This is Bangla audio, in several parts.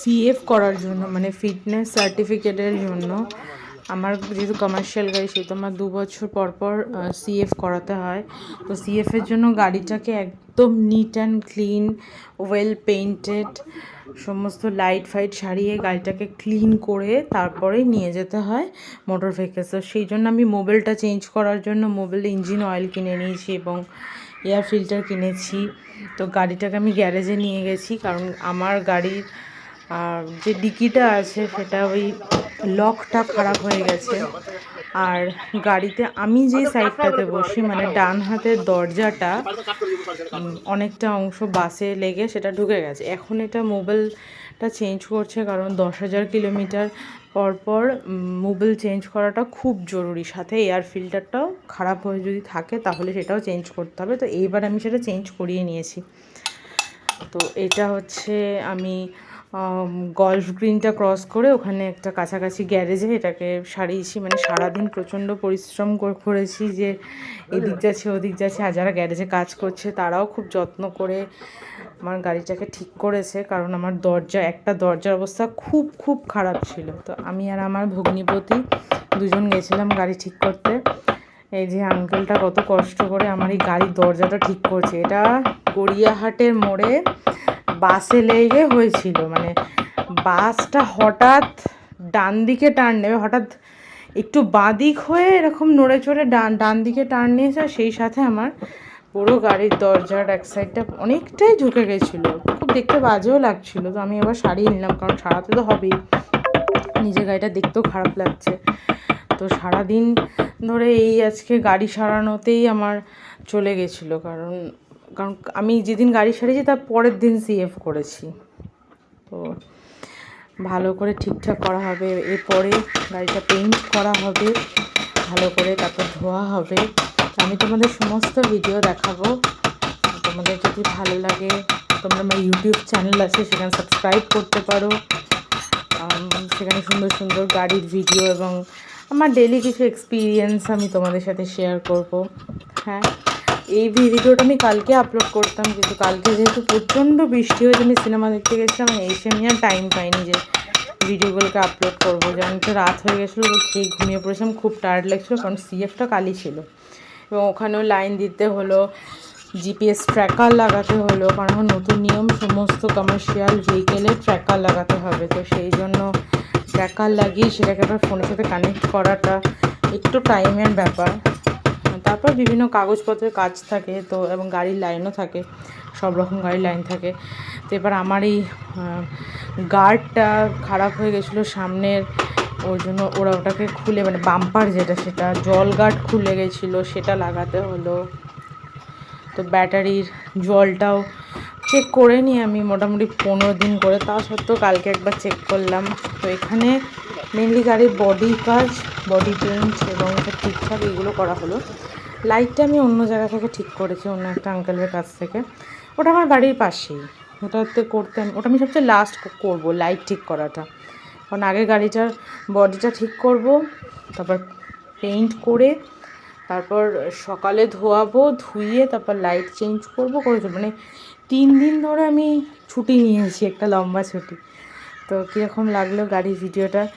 সিএফ করার জন্য মানে ফিটনেস সার্টিফিকেটের জন্য, আমার যেহেতু কমার্শিয়াল গাড়ি, সেহেতু আমার দু বছর পর পর সিএফ করাতে হয়। তো সিএফের জন্য গাড়িটাকে একদম neat and clean well painted সমস্ত লাইট ফাইট সারিয়ে গাড়িটাকে ক্লিন করে তারপরে নিয়ে যেতে হয় মোটর ভেহিকেলস সেই জন্য আমি মোবিলটা চেঞ্জ করার জন্য মোবাইল ইঞ্জিন অয়েল কিনে নিয়েছি এবং এয়ার ফিল্টার কিনেছি। তো গাড়িটাকে আমি গ্যারেজে নিয়ে গেছি, কারণ আমার গাড়ির আর যে ডিকিটা আছে সেটা ওই লকটা খারাপ হয়ে গেছে। আর গাড়িতে আমি যে সাইডটাতে বসি মানে ডান হাতের দরজাটা অনেকটা অংশ বাসে লেগে সেটা ঢুকে গেছে। এখন এটা মোবাইলটা চেঞ্জ করছে কারণ দশ হাজার কিলোমিটার পর পর মোবাইল চেঞ্জ করাটা খুব জরুরি। সাথে এয়ার ফিল্টারটাও খারাপ হয়ে যদি থাকে তাহলে সেটাও চেঞ্জ করতে হবে। তো এইবার আমি সেটা চেঞ্জ করিয়ে নিয়েছি। তো এটা হচ্ছে আমি গল্ফ গ্রিনটা ক্রস করে ওখানে একটা কাছাকাছি গ্যারেজে এটাকে সারিয়েছি। মানে সারাদিন প্রচণ্ড পরিশ্রম করেছি যে এদিক যাচ্ছে, ওদিক যাচ্ছে। আর যারা গ্যারেজে কাজ করছে তারাও খুব যত্ন করে আমার গাড়িটাকে ঠিক করেছে। কারণ আমার দরজা, একটা দরজার অবস্থা খুব খুব খারাপ ছিল। তো আমি আর আমার ভগ্নিপতি দুজন গেছিলাম গাড়ি ঠিক করতে। এই যে আঙ্কেলটা কত কষ্ট করে আমার এই গাড়ির দরজাটা ঠিক করছে। এটা গড়িয়াহাটের মোড়ে বাসে লেগে হয়েছিল মানে বাসটা হঠাৎ ডান দিকে টার্ন নেবে, হঠাৎ একটু বাঁদিক হয়ে এরকম নড়ে চড়ে ডান ডান দিকে টার্ন নিয়েছে আর সেই সাথে আমার পুরো গাড়ির দরজার এক সাইডটা অনেকটাই ঝুঁকে গেছিল। খুব দেখতে বাজেও লাগছিল, তো আমি এবার সারিয়ে নিলাম, কারণ সারাতে তো হবেই। নিজের গাড়িটা দেখতেও খারাপ লাগছে। তো সারাদিন ধরে এই আজকে গাড়ি সারানোতেই আমার চলে গেছিল, কারণ কারণ আমি যেদিন গাড়ি সারিয়েছি, তার পরের দিন সিএফ করেছি। তো ভালো করে ঠিকঠাক করা হবে। এরপরে গাড়িটা পেইন্ট করা হবে, ভালো করে তারপর ধোয়া হবে। আমি তোমাদের সমস্ত ভিডিও দেখাবো। তোমাদের যদি ভালো লাগে, তোমরা আমার ইউটিউব চ্যানেল আছে, সেখানে সাবস্ক্রাইব করতে পারো। সেখানে সুন্দর সুন্দর গাড়ির ভিডিও এবং আমার ডেলি কিছু এক্সপিরিয়েন্স আমি তোমাদের সাথে শেয়ার করব। হ্যাঁ? এই ভিডিওটা আমি কালকে আপলোড করতাম, কিন্তু কালকে যেহেতু প্রচণ্ড বৃষ্টি হয়েছে, আমি সিনেমা দেখতে গেছিলাম এসে আমি আর টাইম পাইনি যে ভিডিওগুলোকে আপলোড করব। যেমন তো, রাত হয়ে গেছিল, তো খেয়ে ঘুমিয়ে পড়েছিলাম, খুব টায়ার্ড লাগছিল, কারণ সিএফটা কালই ছিল। এবং ওখানেও লাইন দিতে হলো জিপিএস ট্র্যাকার লাগাতে হলো, কারণ নতুন নিয়ম, সমস্ত কমার্শিয়াল ভেহিকেলে ট্র্যাকার লাগাতে হবে। তো সেই জন্য ট্র্যাকার লাগিয়ে সেটাকে আবার ফোনের সাথে কানেক্ট করাটা একটু টাইমের ব্যাপার। তারপর বিভিন্ন কাগজপত্রের কাজ থাকে, তো এবং গাড়ির লাইনও থাকে, সব রকম গাড়ির লাইন থাকে। তো এবার আমার এই গার্ডটা খারাপ হয়ে গেছিল সামনের, ওর জন্য ওরা ওটাকে খুলে মানে বাম্পার যেটা সেটা, জল গার্ড খুলে গেছিল, সেটা লাগাতে হলো। তো ব্যাটারির জলটাও চেক করে নিই আমি মোটামুটি পনেরো দিন করে, তা সত্ত্বেও কালকে একবার চেক করলাম। তো এখানে মেনলি গাড়ির বডি কাজ বডি পেইন্ট এবং ঠিকঠাক এগুলো করা হলো। লাইটটা আমি অন্য জায়গা থেকে ঠিক করেছি, অন্য একটা আঙ্কেলের কাছ থেকে। ওটা আমার বাড়ির পাশেই। ওটাতে করতে ওটা আমি সবচেয়ে লাস্ট করব লাইট ঠিক করাটা। কারণ আগে গাড়িটার বডিটা ঠিক করব, তারপর পেইন্ট করে, তারপর সকালে ধোয়াবো ধুইয়ে তারপর লাইট চেঞ্জ করব, করে মানে তিন দিন ধরে আমি ছুটি নিয়েছি একটা লম্বা ছুটি। তো কীরকম লাগল গাড়ির ভিডিওটা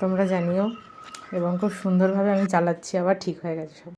তোমরা জানিও। এবং খুব সুন্দরভাবে আমি চালাচ্ছি, আবার ঠিক হয়ে গেছে সব।